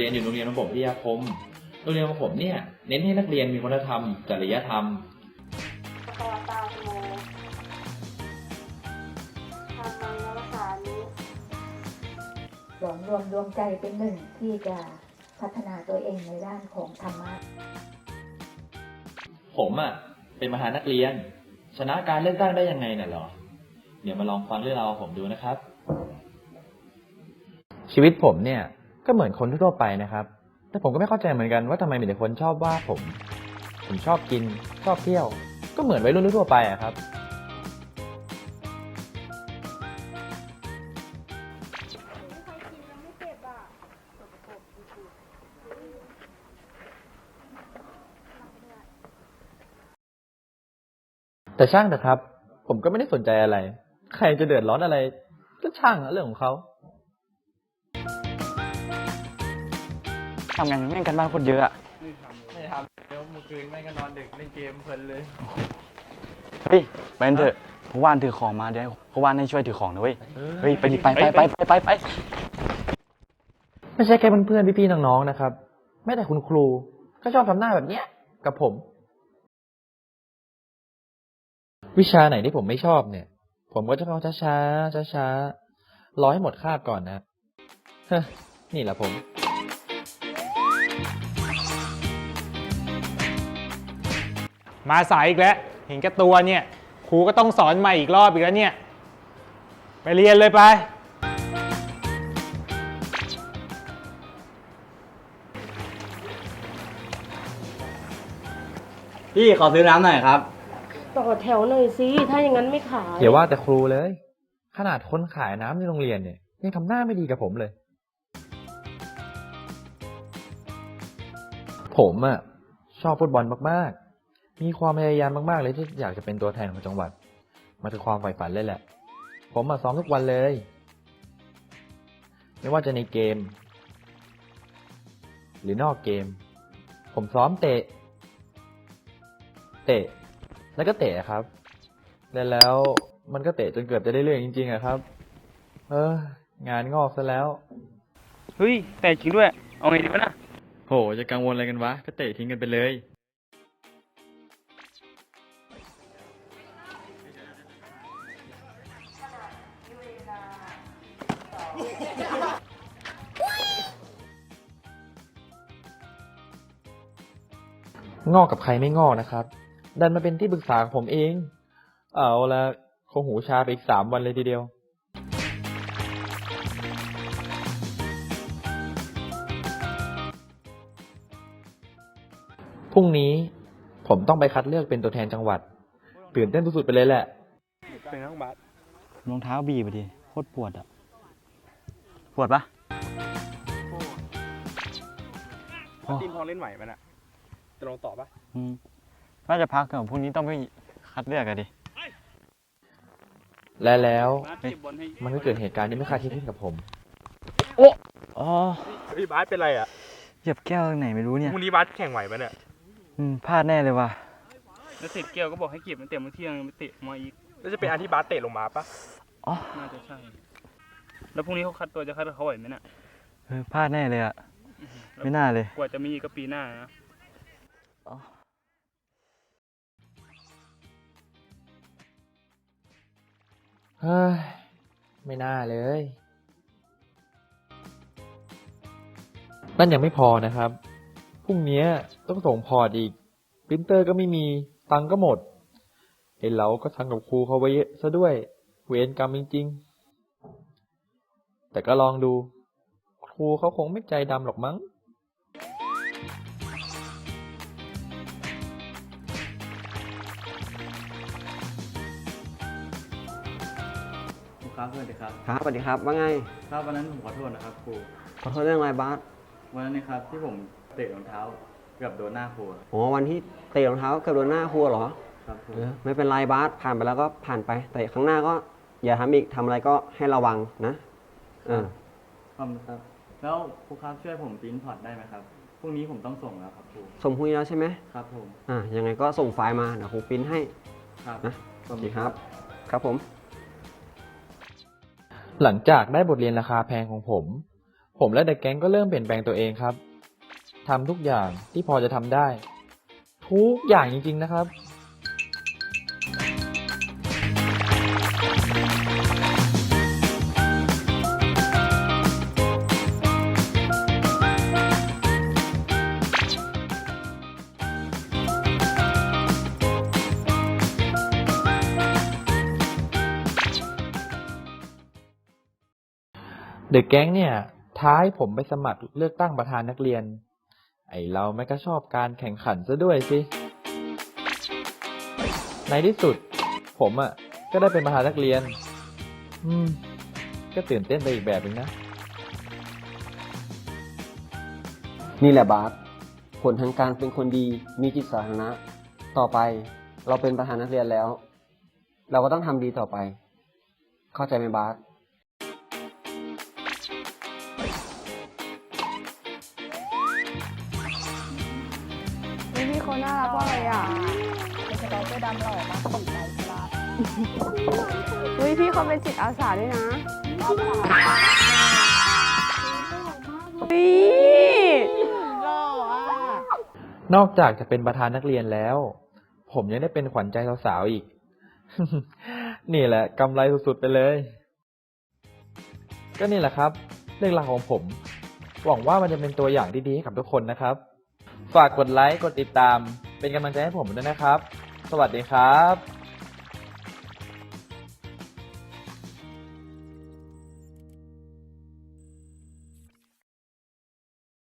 เรียนอยู่โรงเรียนของผมที่ยาคมโรงเรียนของผมเนี่ยเน้นให้นักเรียนมีคุณธรรมจริยธรรมภควตาธรรมโมธรรมังนัสสามิหลอมรวมรวมใจเป็นหนึ่งที่จะพัฒนาตัวเองในด้านของธรรมะ ผมอะ่ะเป็นประธานนักเรียน ชนะการเลือกตั้งได้ยังไงน่ะเหรอ เดี๋ยวมาลองฟังเรื่องราวของผมดูนะครับ ชีวิตผมเนี่ย ก็เหมือนคนทั่วไปนะครับ แต่ผมก็ไม่เข้าใจเหมือนกันว่าทำไมมีแต่คนชอบว่าผม ผมชอบกิน ชอบเที่ยว ก็เหมือนวัยรุ่นทั่วไปอะครับ แต่ช่างเถอะครับ ผมก็ไม่ได้สนใจอะไร ใครจะเดือดร้อนอะไร ก็ช่างเรื่องของเขา ทำงานแม่งกันบ้านคนเยอะอะไม่ทำเดี๋ยวเมื่อคืนแม่ก็นอนดึกเล่นเกมเพลินเลย เฮ้ยไปกันเถอะเพราะว่านถือของมาเดี๋ยวเพราะว่านให้ช่วยถือของนะเว้ยเฮ้ยไปดิไปไปไปไปไปไปไม่ใช่แค่เพื่อนๆพี่ๆน้องๆนะครับ แม้แต่คุณครูก็ชอบทำหน้าแบบเนี้ย กับผม วิชาไหนที่ผมไม่ชอบเนี่ย ผมก็จะเข้าช้าๆช้าๆรอให้หมดคาบก่อนนะเฮ้อนี่แหละผม มาสายอีกแล้ว เห็นแก่ตัวเนี่ยครูก็ต้องสอนใหม่อีกรอบอีกแล้วเนี่ย ไปเรียนเลยไป พี่ขอซื้อน้ำหน่อยครับ ต่อแถวหน่อยสิ ถ้าอย่างนั้นไม่ขาย อย่าว่าแต่ครูเลย ขนาดคนขายน้ำในโรงเรียนเนี่ย ยังทำหน้าไม่ดีกับผมเลย ผมอะชอบฟุตบอลมากๆ มีความพยายามมากๆเลยที่อยากจะเป็นตัวแทนของจังหวัด มันคือความใฝ่ฝันเลยแหละ ผมมาซ้อมทุกวันเลย ไม่ว่าจะในเกม หรือนอกเกม ผมซ้อมเตะ เตะ แล้วก็เตะครับ แล้วแล้วมันก็เตะจนเกือบจะได้เรื่องจริงๆอะครับ เออ งานงอกซะแล้ว เฮ้ย แต่จริงด้วย เอาไงดีวะน่ะ โห จะกังวลอะไรกันวะ ก็เตะทิ้งกันไปเลย งอกกับใครไม่งอกนะครับ ดันมาเป็นที่ปรึกษาของผมเอง เอาละคงหูชาไปอีกสามวันเลยทีเดียว พรุ่งนี้ผมต้องไปคัดเลือกเป็นตัวแทนจังหวัด ตื่นเต้นสุดๆไปเลยแหละ เป็นน้องบัสรองเท้าบีบไปดิโคตรปวดอะ ปวดปะทีมพอเล่นไหวมันอะ จะลงต่อปะอืมน่าจะพักเถอะพรุ่งนี้ต้องไปคัดเลือกกันดิ และแล้วเฮ้ยมันก็เกิดเหตุการณ์ที่ไม่คาดคิดขึ้นกับผม อ๋อเฮ้ยบัสเป็นไรอะเหยียบแก้วตรงไหนไม่รู้เนี่ยพรุ่งนี้บัสแข่งไหวปะเนี่ยอืมพลาดแน่เลยว่ะ แล้วเสร็จเกลก็บอกให้เก็บตั้งแต่เมื่อเที่ยงไปเตะมาอีกแล้วจะเป็นอันที่บัสเตะลงมาปะอ๋อน่าจะใช่ แล้วพรุ่งนี้เขาคัดตัวจะคัดเขาไหวไหมน่ะเออพลาดแน่เลยอะไม่น่าเลย กว่าจะมีก็ปีหน้านะ เฮ้ย ไม่น่าเลย นั่นยังไม่พอนะครับ พรุ่งนี้ต้องส่งพอร์ตอีกปรินเตอร์ก็ไม่มี ตังก็หมดไอ้เราก็ทำกับครูเขาไว้ซะด้วย เวรกรรมจริง ๆ แต่ก็ลองดู ครูเขาคงไม่ใจดำหรอกมั้ง ครูครับสวัสดีครับครับสวัสดีครับ ว่าไง ครับวันนั้นผมขอโทษนะครับครูขอโทษเรื่องอะไรบาสวันนั้นนะครับที่ผมเตะรองเท้าเกือบโดนหน้าครูอ๋อ วันที่เตะรองเท้าเกือบโดนหน้าครูเหรอครับครูเออไม่เป็นไรบาสผ่านไปแล้วก็ผ่านไป แต่ครั้งหน้าก็อย่าทำอีกทำอะไรก็ให้ระวังนะเออขอบคุณครับ แล้วครูครับช่วยผมปริ้นพอร์ตได้ไหมครับพรุ่งนี้ผมต้องส่งแล้วครับครูสมคุยแล้วใช่ไหมครับผมอ่ายังไงก็ส่งไฟล์มาเดี๋ยวครูปริ้นให้ ครับนะขอบโอคุเคณครับ ครับผม หลังจากได้บทเรียนราคาแพงของผม ผมและเด็กแก๊งก็เริ่มเปลี่ยนแปลงตัวเองครับทำทุกอย่างที่พอจะทำได้ ทุกอย่างจริงๆนะครับ เดอะแก๊งเนี่ย ท้ายผมไปสมัครเลือกตั้งประธานนักเรียน ไอเราไม่ก็ชอบการแข่งขันซะด้วยสิ ในที่สุด ผมอะ่ะ ก็ได้เป็นประธานนักเรียน อืม ก็ตื่นเต้นไปอีกแบบนึงนะ นี่แหละบาสผลทางการเป็นคนดีมีจิตสาธารณะ ต่อไปเราเป็นประธานนักเรียนแล้ว เราก็ต้องทำดีต่อไป เข้าใจไหมบาส นี่พี่เขาน่ารักมากเลยอะเป็นสไตล์เสื้อดำหล่อมากสีใจกลาอุ้ยพี่เขาเป็นจิตอาสาด้วยนะอุ้ยหล่ออะนอกจากจะเป็นประธานนักเรียนแล้ว ผมยังได้เป็นขวัญใจสาวๆอีก นี่แหละกำไรสุดๆไปเลย ก็นี่แหละครับ เรื่องราวของผม หวังว่ามันจะเป็นตัวอย่างที่ดีให้กับทุกคนนะครับ ฝากกดไลค์ กดติดตาม เป็นกำลังใจให้ผมด้วยนะครับ สวัสดีครับ